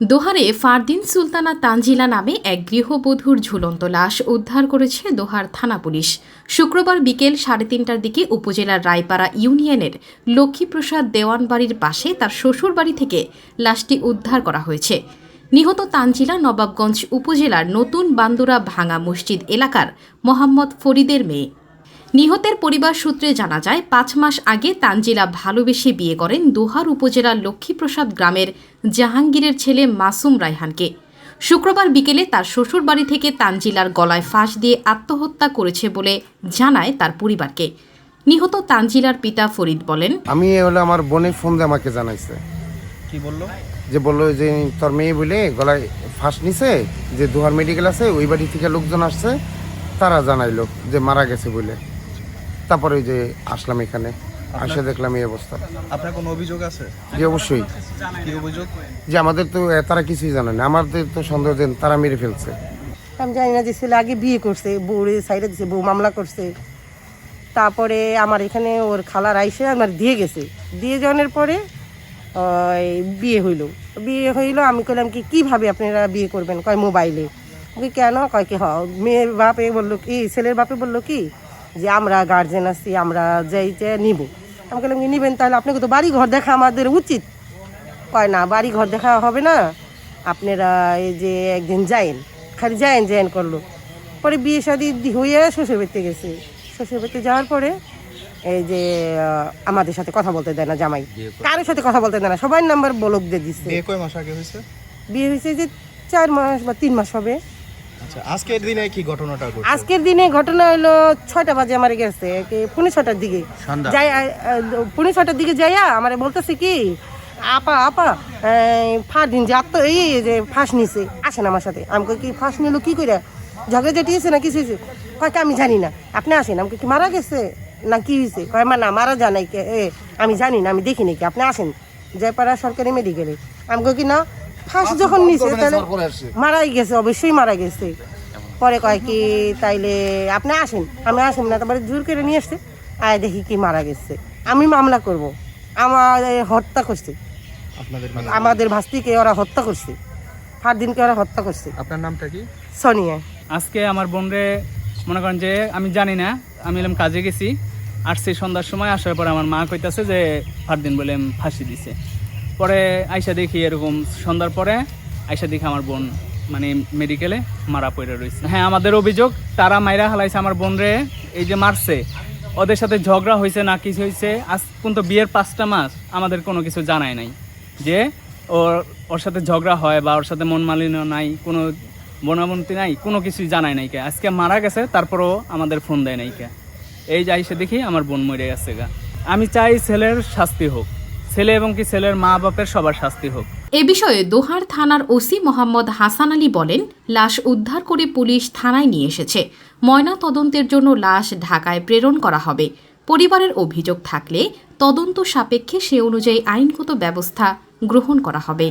দোহারে ফারদিন সুলতানা তানজিলা নামে এক গৃহবধূর ঝুলন্ত লাশ উদ্ধার করেছে দোহার থানা পুলিশ। শুক্রবার বিকেল সাড়ে তিনটার দিকে উপজেলার রায়পাড়া ইউনিয়নের লক্ষ্মীপ্রসাদ দেওয়ান বাড়ির পাশে তার শ্বশুর বাড়ি থেকে লাশটি উদ্ধার করা হয়েছে। নিহত তানজিলা নবাবগঞ্জ উপজেলার নতুন বান্দুরা ভাঙা মসজিদ এলাকার মোহাম্মদ ফরিদের মেয়ে। নিহতের পরিবার সূত্রে জানা যায় পাঁচ মাস আগে তানজিলা ভালোবেসে বিয়ে করেন দোহার উপজেলার লক্ষ্মীপ্রসাদ গ্রামের জাহাঙ্গীরের ছেলে মাসুম রায়হানকে। শুক্রবার বিকেলে তার শ্বশুর বাড়ি থেকে তানজিলার গলায় ফাঁস দিয়ে আত্মহত্যা করেছে বলে জানায় তার পরিবারকে। নিহত তানজিলার পিতা ফরিদ বলেন আমি হলো আমার বোনের ফোন দিয়ে আমাকে জানাইছে। কি বলল? যে বলল যে তোর মেয়ে বলে গলায় ফাঁস নিছে যে দুহার মেডিকেল আছে ওই বাড়ি থেকে লোকজন আসছে তারা জানাইলো যে মারা গেছে বলে। তারপরে ওই যে আসলাম এখানে আসে দেখলাম এই অবস্থা। আপনার কোনো অভিযোগ আছে? যে অবশ্যই। কি অভিযোগ? যে আমাদের তো তারা কিছুই জানে না। আমাদের তো সন্দেহ দেন তারা মেরে ফেলছে। আমি জানি না যে ছেলে আগে বিয়ে করছে বউরে সাইডে দিছে বউ মামলা করছে। তারপরে আমার এখানে ওর খালার আইসে আমার দিয়ে গেছে। দিয়ে যাওয়ার পরে বিয়ে হইল। বিয়ে হইল আমি কইলাম কি কীভাবে আপনারা বিয়ে করবেন? কয় মোবাইলে। কেন? কয় কি হ মেয়ের বাপে বলল কি ছেলের বাপে বলল কি যে আমরা গার্জেন আছি আমরা যাই যে নিব। আমি কি নিবেন তাহলে? আপনাকে তো বাড়ি ঘর দেখা আমাদের উচিত। কয় না বাড়ি ঘর দেখা হবে না। আপনারা এই যে একদিন যায়েন খালি যায়েন যায়েন করল। পরে বিয়ে শাদি হয়ে শ্বশুর বাড়িতে গেছে। শ্বশুর বাড়িতে যাওয়ার পরে এই যে আমাদের সাথে কথা বলতে দেয় না জামাই। কারোর সাথে কথা বলতে দেয় না। সবাই নাম্বার বলক দিয়ে দিচ্ছে বিয়ে হয়েছে যে চার মাস বা তিন মাস হবে। আচ্ছা আজকের দিনে কি ঘটনাটা ঘটছে আজকের দিনে ঘটনা হলো ছয়টা বাজে আমার গেছে কি পৌনে ছটার দিকে। যাই পৌনে ছটার দিকে যাইয়া আমার বলতেছে কি আপা আপা ফাঁস দিন যে আত্ম এই যে ফাঁস নিছে আসেন আমার সাথে। আমাকে কি ফাঁস নিল কি করে ঝগড়া জাটিয়েছে না কিছু হয়েছে? কয় কি আমি জানি না। আপনি আসেন। আমাকে কি মারা গেছে না কি হয়েছে? কয় মা না মারা জানাই কে এ আমি জানি না আমি দেখিনি কি। আপনি আসেন। জয়পাড়া সরকারি মেডিকেলে আমাকে কি না ফাঁস যখন নিছে তাহলে মারাই গেছে অবশ্যই মারা গেছে। পরে কয় কি তাইলে আপনি আসেন আমি আসেন না তারপরে জোর করে নিয়ে আসছে আয় দেখি কি মারা গেছে। আমি মামলা করব আমার হত্যা করছে। আপনাদের আমাদের ভাস্তিকে ওরা হত্যা করছে। ফারদিনকে ওরা হত্যা করছে। আপনার নামটা কি? সোনিয়া। আজকে আমার বোনরে মনে করেন যে আমি জানি না আমি এলাম কাজে গেছি আসছি সন্ধ্যার সময় আসার পরে আমার মা কইতাছে যে ফারদিন বলে ফাঁসি দিছে। পরে আইসা দেখি এরকম, সন্ধ্যার পরে আইসা দেখি আমার বোন মানে মেডিকেলে মারা পড়ে রয়েছে। হ্যাঁ আমাদের অভিযোগ, তারা মাইরা হালাইছে আমার বোন রে এই যে মারছে। ওদের সাথে ঝগড়া হয়েছে না কিছু হয়েছে আজ পর্যন্ত বিয়ের পাঁচটা মাস আমাদের কোনো কিছু জানায় নাই। যে ওর ওর সাথে ঝগড়া হয় বা ওর সাথে মন মালিন্য নাই, কোনো বনাবন্তি নাই, কোনো কিছুই জানায় নাই কে। আজকে মারা গেছে, তারপরও আমাদের ফোন দেয় নাই কে। এই যাই সে দেখি আমার বোন মরে গেছে গা। আমি চাই ছেলের শাস্তি হোক। ছেলে এবং কি ছেলের মা বাপের সবার শাস্তি হোক। এ বিষয়ে দোহার থানার ওসি মোহাম্মদ হাসান আলী বলেন, লাশ উদ্ধার করে পুলিশ থানায় নিয়ে এসেছে। ময়না তদন্তের জন্য লাশ ঢাকায় প্রেরণ করা হবে। পরিবারের অভিযোগ থাকলে তদন্ত সাপেক্ষে সে অনুযায়ী আইনগত ব্যবস্থা গ্রহণ করা হবে।